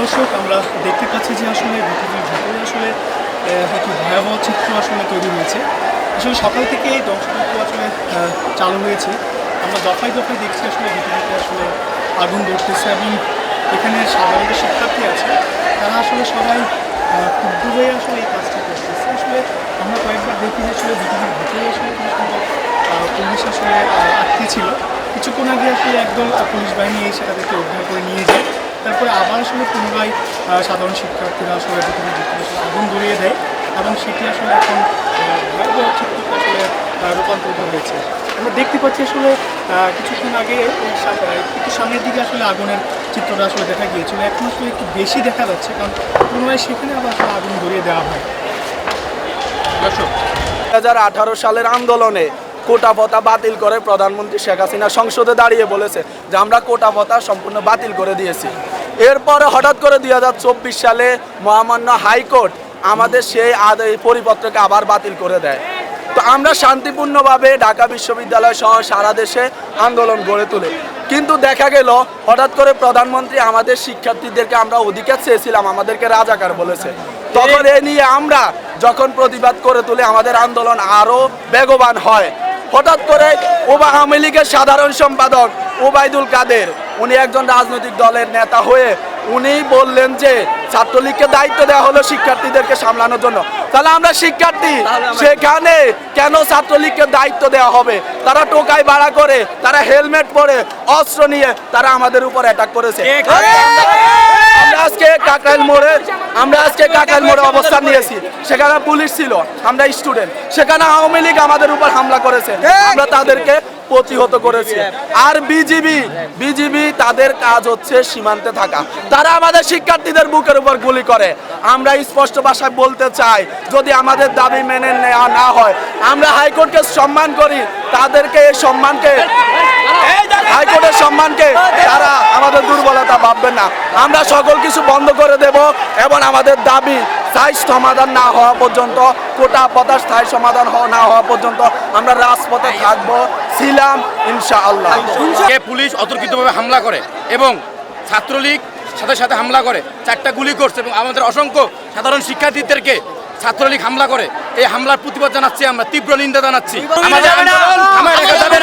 দর্শক, আমরা দেখতে পাচ্ছি যে আসলে আসলে একটি ভয়াবহ চিত্র আসলে তৈরি হয়েছে। আসলে সকাল থেকে ধ্বংসযজ্ঞ আসলে চালু হয়েছে। আমরা দফায় দফায় দেখছি আসলে বিদ্যুতে আসলে আগুন ধরতেছে এবং এখানে সাধারণ যে শিক্ষার্থী আছে, তারা আসলে সবাই ক্ষুব্ধ হয়ে আসলে এই কাজটা করতেছে। আসলে আমরা কয়েকবার দেখি যে আসলে বিদ্যুতের ভিতরে আসলে পুলিশ আসলে আটকে ছিল। কিছুক্ষণ আগে আসলে একদল পুলিশ বাহিনী এসে তাদেরকে উদ্ধার করে নিয়ে যায়। তারপরে আবার আসলে পুনরায় সাধারণ শিক্ষার্থীরা আসলে বিদ্যুতের ভিতরে আগুন ধরিয়ে দেয় এবং সেটি আসলে এখন ভয়াবহ আসলে রূপান্তরিত হয়েছে। আমরা দেখতে পাচ্ছি আসলে কিছুক্ষণ আগে একটু সামনের দিকে আসলে আগুনের চিত্রটা আসলে দেখা গিয়েছিল। এখন আসলে একটু বেশি দেখা যাচ্ছে কারণ পুনরায় সেখানে আবার আসলে আগুন ধরিয়ে দেওয়া হয়। দর্শক আঠারো সালের আন্দোলনে কোটা ভত্তা বাতিল করে প্রধানমন্ত্রী শেখ হাসিনা সংসদে দাঁড়িয়ে বলেছে যে আমরা কোটা ভত্তা সম্পূর্ণ বাতিল করে দিয়েছি। এরপরে হঠাৎ করে দুই হাজার চব্বিশ সালে মহামান্য হাইকোর্ট আমাদের সেই আদ- এই পরিপত্রকে আবার বাতিল করে দেয়। তো আমরা শান্তিপূর্ণভাবে ঢাকা বিশ্ববিদ্যালয় সহ সারা দেশে আন্দোলন গড়ে তুলি। কিন্তু দেখা গেল, হঠাৎ করে প্রধানমন্ত্রী আমাদের শিক্ষার্থীদেরকে আমরা অধিকার চেয়েছিলাম, আমাদেরকে রাজাকার বলেছে। তখন এ নিয়ে আমরা যখন প্রতিবাদ করে তুলে, আমাদের আন্দোলন আরও বেগবান হয়। হঠাৎ করে ওবা আওয়ামী লীগের সাধারণ সম্পাদক ওবায়দুল কাদের, উনি একজন রাজনৈতিক দলের নেতা হয়ে উনি বললেন যে, ছাত্রলীগকে দায়িত্ব দেওয়া হলো শিক্ষার্থীদেরকে সামলানোর জন্য। তাহলে আমরা শিক্ষার্থী সেখানে কেন ছাত্রলীগকে দায়িত্ব দেওয়া হবে? তারা টোকাই ভাড়া করে তারা হেলমেট পরে অস্ত্র নিয়ে তারা আমাদের উপর অ্যাটাক করেছে। আজকে কাকরাইল মোড়ে আমরা আজকে কাকরাইল মোড়ে অবস্থান নিয়েছি। সেখানে পুলিশ ছিল, আমরা স্টুডেন্ট সেখানে আওয়ামী লীগ আমাদের উপর হামলা করেছে। আমরা তাদেরকে প্রতিহত করেছি। আর বিজিবি বিজিবি তাদের কাজ হচ্ছে সীমান্তে থাকা। তারা আমাদের শিক্ষার্থীদের বুকের উপর গুলি করে। আমরা স্পষ্ট ভাষায় বলতে চাই, যদি আমাদের দাবি মেনে নেওয়া না হয়, আমরা হাইকোর্টকে সম্মান করি, তাদেরকে এই সম্মানকে হাইকোর্টের সম্মানকে তারা আমাদের দুর্বলতা ভাববেন না। আমরা সকল কিছু বন্ধ করে দেব এবং আমাদের দাবি স্থায়ী সমাধান না হওয়া পর্যন্ত কোটা পথা স্থায়ী সমাধান না হওয়া পর্যন্ত আমরা রাজপথে থাকব ছিলাম ইনশাআল্লাহ। কে পুলিশ অতর্কিতভাবে হামলা করে এবং ছাত্রলীগ সাথে সাথে হামলা করে চারটা গুলি করছে এবং আমাদের অসংখ্য সাধারণ শিক্ষার্থীদেরকে ছাত্রলীগ হামলা করে এই হামলার প্রতিবাদ জানাচ্ছি আমরা তীব্র নিন্দা জানাচ্ছি। আমাদের